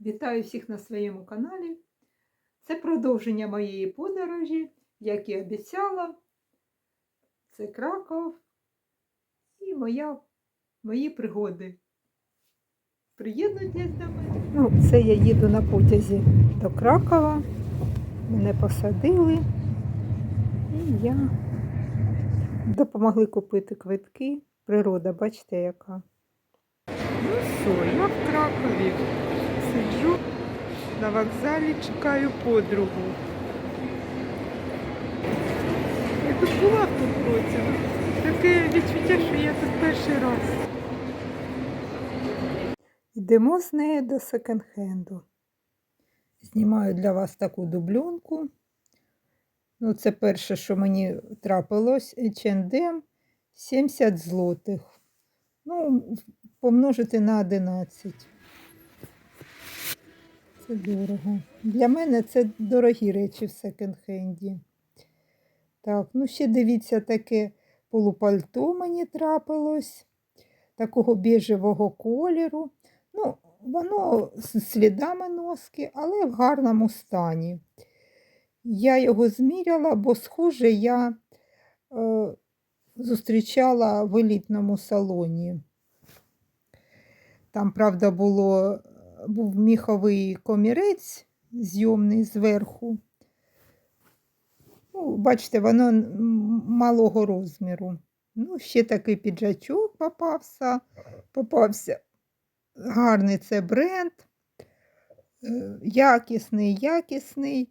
Вітаю всіх на своєму каналі. Це продовження моєї подорожі, як і обіцяла. Це Краков і моя, мої пригоди. Приєднуйтесь до мене. Ну, це я їду на потязі до Кракова. Мене посадили. І я допомогли купити квитки. Природа, бачите, яка. Ну що, я в Кракові. Сиджу на вокзалі, чекаю подругу. Я тут була тому році. Таке відчуття, що я тут перший раз. Йдемо з нею до секонд-хенду. Знімаю для вас таку дубльонку. Ну, це перше, що мені трапилось, H&M 70 злотих. Ну, помножити на 11. Це дорого. Для мене це дорогі речі в секонд-хенді. Так, ну ще дивіться, таке полупальто мені трапилось, такого біжевого кольору. Ну, воно з слідами носки, але в гарному стані. Я його зміряла, бо, схоже, я е, зустрічала в елітному салоні. Там, правда, було, був міховий комірець зйомний зверху. Ну, бачите, воно малого розміру. Ну, ще такий піджачок попався. попався. Гарний це бренд. Е, Якісний, якісний.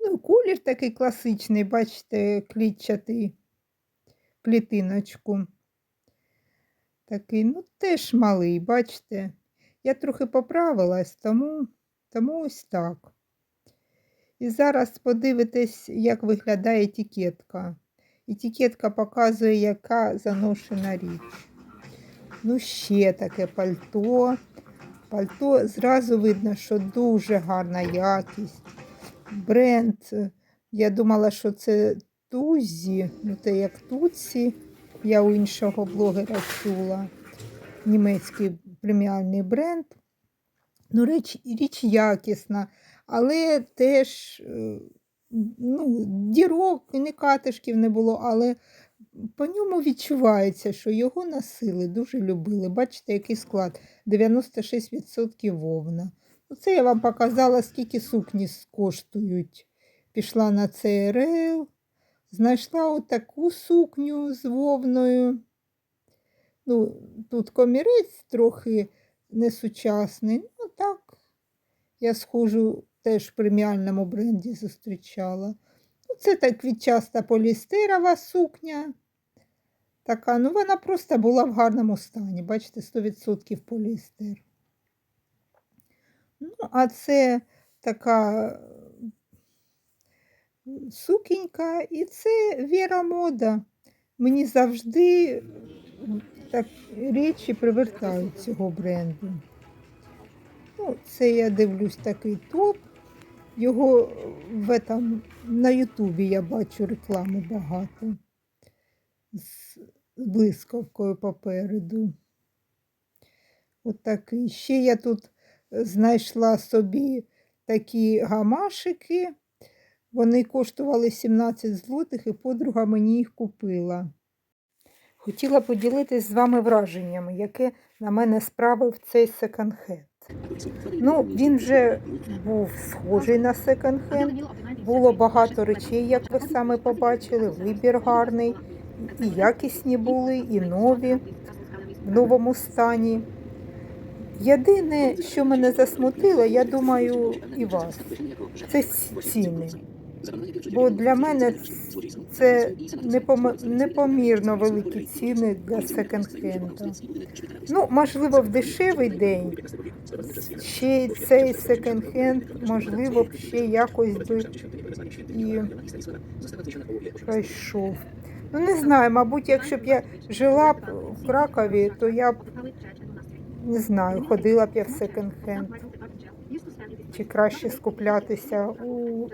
Ну, колір такий класичний, бачите, клітчатий клітиночку. Такий, ну, теж малий, бачите. Я трохи поправилась, тому, тому ось так. І зараз подивитесь, як виглядає етикетка. Етикетка показує, яка заношена річ. Ну, ще таке пальто. Пальто зразу видно, що дуже гарна якість. Бренд. Я думала, що це Тузі, ну це як Туці. Я у іншого блогера чула. Німецький преміальний бренд. Ну, річ, річ якісна, але теж е, ну, дірок і не катишків не було, але по ньому відчувається, що його носили, дуже любили. Бачите, який склад? 96% вовна. Ну, Це я вам показала, скільки сукні коштують. Пішла на ЦРЛ, знайшла отаку сукню з вовною. Ну, тут комірець трохи несучасний. Ну так, я схожу теж в преміальному бренді зустрічала. Ну, це так квітчаста полістерова сукня. Така, ну вона просто була в гарному стані. Бачите, 100% поліестер. Ну, а це така сукінька, і це Віра мода. Мені завжди так речі привертають цього бренду. Ну, це я дивлюсь такий топ. Його в этом, на Ютубі я бачу рекламу багато з блискавкою попереду. От. Ще я тут знайшла собі такі гамашики. Вони коштували 17 злотих, і подруга мені їх купила. Хотіла поділитись з вами враженнями, яке на мене справив цей секонд-хенд. Ну, він вже був схожий на секонд-хенд. Було багато речей, як ви саме побачили. Вибір гарний, і якісні були, і нові в новому стані. Єдине, що мене засмутило, я думаю, і вас, це ціни. Бо для мене це непомірно великі ціни для секонд-хенду. Ну, можливо, в дешевий день ще й цей секонд-хенд, можливо, б ще якось би і пройшов. Ну, не знаю, мабуть, якщо б я жила б в Кракові, то я б не знаю, ходила б я в секонд-хенд. Чи краще скуплятися у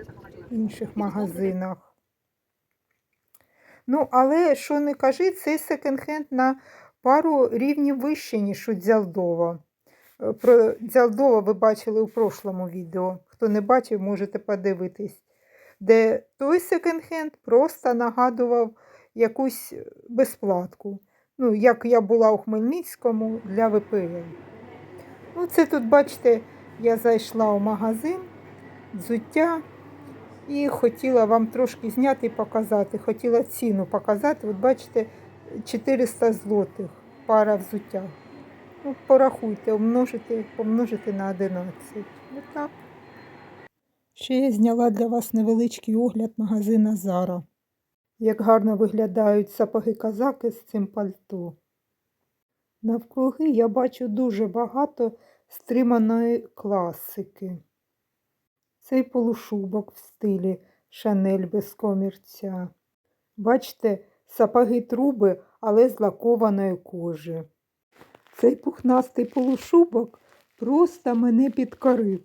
інших магазинах. Ну, але що не кажи, цей секонд-хенд на пару рівнів вище, ніж у Дзялдова. Е, Про Дзялдова ви бачили у прошлому відео. Хто не бачив, можете подивитись. Де той секонд-хенд просто нагадував якусь безплатку. Ну, як я була у Хмельницькому для ВПЛ. Ну, це тут, бачите, я зайшла у магазин взуття і хотіла вам трошки зняти і показати. Хотіла ціну показати. От бачите, 400 злотих пара взуття. Ну, порахуйте, умножити, помножити на 11. Отак. Ще я зняла для вас невеличкий огляд магазина Зара. Як гарно виглядають сапоги казаки з цим пальто. Навкруги я бачу дуже багато стриманої класики. Цей полушубок в стилі Шанель без комірця. Бачите, сапоги труби, але з лакованої кожи. Цей пухнастий полушубок просто мене підкорив.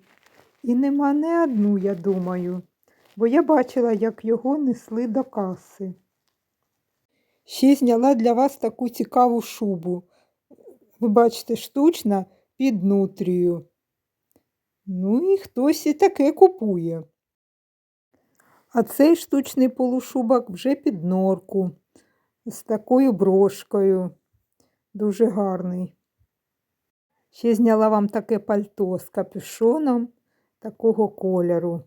І нема не одну, я думаю, бо я бачила, як його несли до каси. Ще зняла для вас таку цікаву шубу. Ви бачите, штучна під нутрію. Ну і хтось і таке купує. А цей штучний полушубок вже під норку з такою брошкою. Дуже гарний. Ще зняла вам таке пальто з капюшоном такого кольору.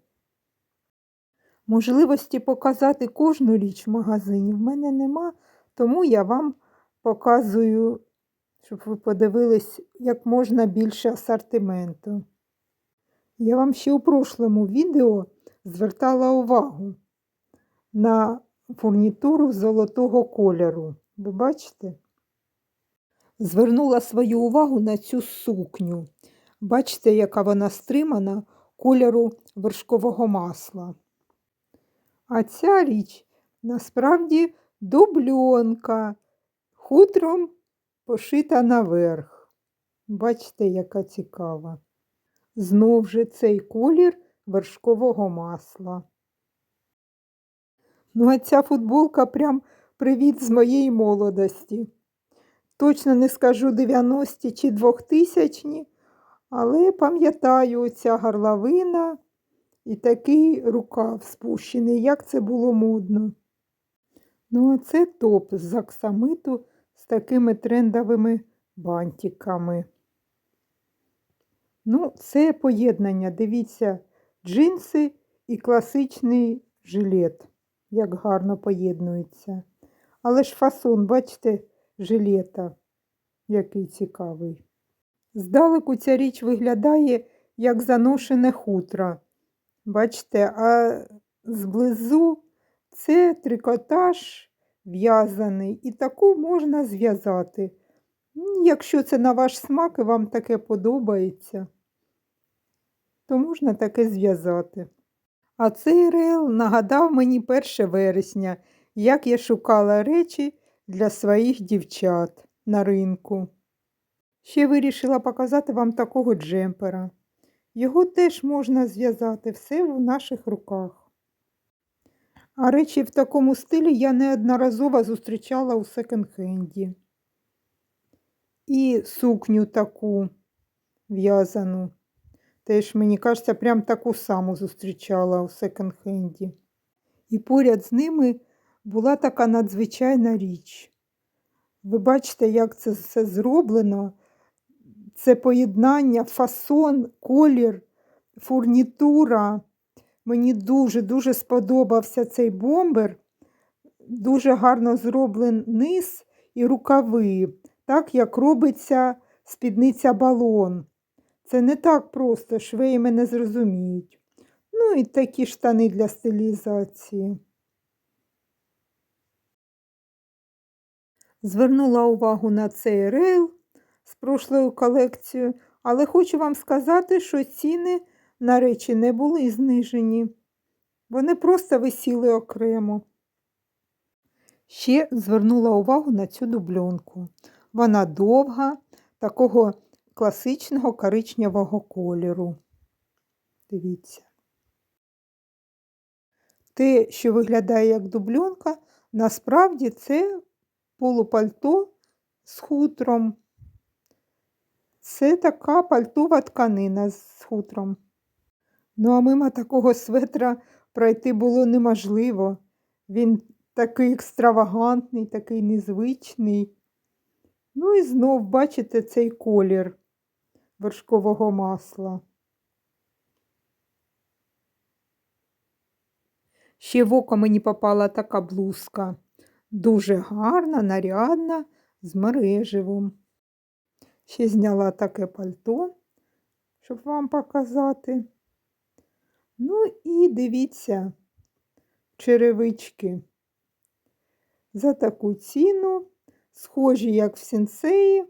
Можливості показати кожну річ в магазині в мене нема, тому я вам показую, щоб ви подивились, як можна більше асортименту. Я вам ще у прошлому відео звертала увагу на фурнітуру золотого кольору. Ви бачите? Звернула свою увагу на цю сукню. Бачите, яка вона стримана кольору вершкового масла. А ця річ насправді дубльонка, хутром пошита наверх. Бачите, яка цікава. Знов же цей колір вершкового масла. Ну, а ця футболка прям привіт з моєї молодості. Точно не скажу 90 чи 2000, але пам'ятаю оця горловина і такий рукав спущений, як це було модно. Ну, а це топ з аксамиту з такими трендовими бантиками. Ну, це поєднання, дивіться, джинси і класичний жилет, як гарно поєднується. Але ж фасон, бачите, жилета, який цікавий. Здалеку ця річ виглядає як заношене хутро. Бачите, а зблизу це трикотаж в'язаний, і таку можна зв'язати. Якщо це на ваш смак і вам таке подобається, то можна таке зв'язати. А цей рел нагадав мені 1 вересня, як я шукала речі для своїх дівчат на ринку. Ще вирішила показати вам такого джемпера. Його теж можна зв'язати все в наших руках. А речі в такому стилі я неодноразово зустрічала у секонд-хенді. І сукню таку в'язану. Теж, мені кажеться, прям таку саму зустрічала у секонд-хенді. І поряд з ними була така надзвичайна річ. Ви бачите, як це все зроблено. Це поєднання, фасон, колір, фурнітура. Мені дуже-дуже сподобався цей бомбер. Дуже гарно зроблений низ і рукави, так як робиться спідниця балон. Це не так просто, швеї мене зрозуміють. Ну і такі штани для стилізації. Звернула увагу на цей рейл з прошлою колекцією, але хочу вам сказати, що ціни на речі не були знижені. Вони просто висіли окремо. Ще звернула увагу на цю дубльонку. Вона довга, такого класичного коричневого кольору. Дивіться. Те, що виглядає як дубльонка, насправді це полупальто з хутром. Це така пальтова тканина з хутром. Ну, а мимо такого светра пройти було неможливо. Він такий екстравагантний, такий незвичний. Ну і знов бачите цей колір вершкового масла. Ще в око мені попала така блузка. Дуже гарна, нарядна, з мереживом. Ще зняла таке пальто, щоб вам показати. Ну і дивіться, черевички. За таку ціну, схожі, як в сенсеї,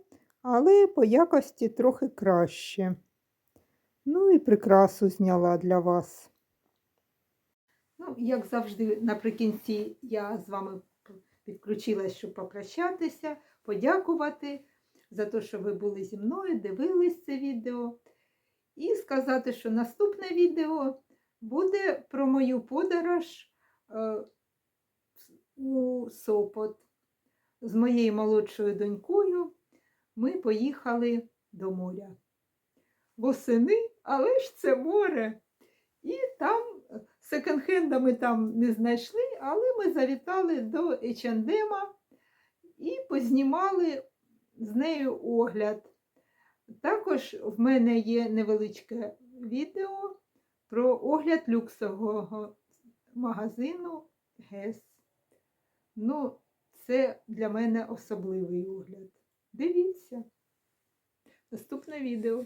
але по якості трохи краще. Ну і прикрасу зняла для вас. Ну, як завжди, наприкінці я з вами підключилась, щоб попрощатися, подякувати за те, що ви були зі мною, дивились це відео. І сказати, що наступне відео буде про мою подорож е, у Сопот. З моєю молодшою донькою ми поїхали до моря. Восени, але ж це море. І там секонд-хендами там не знайшли, але ми завітали до H&M і познімали з нею огляд. Також в мене є невеличке відео про огляд люксового магазину ГЕС. Ну, це для мене особливий огляд. Дивіться. Наступне відео.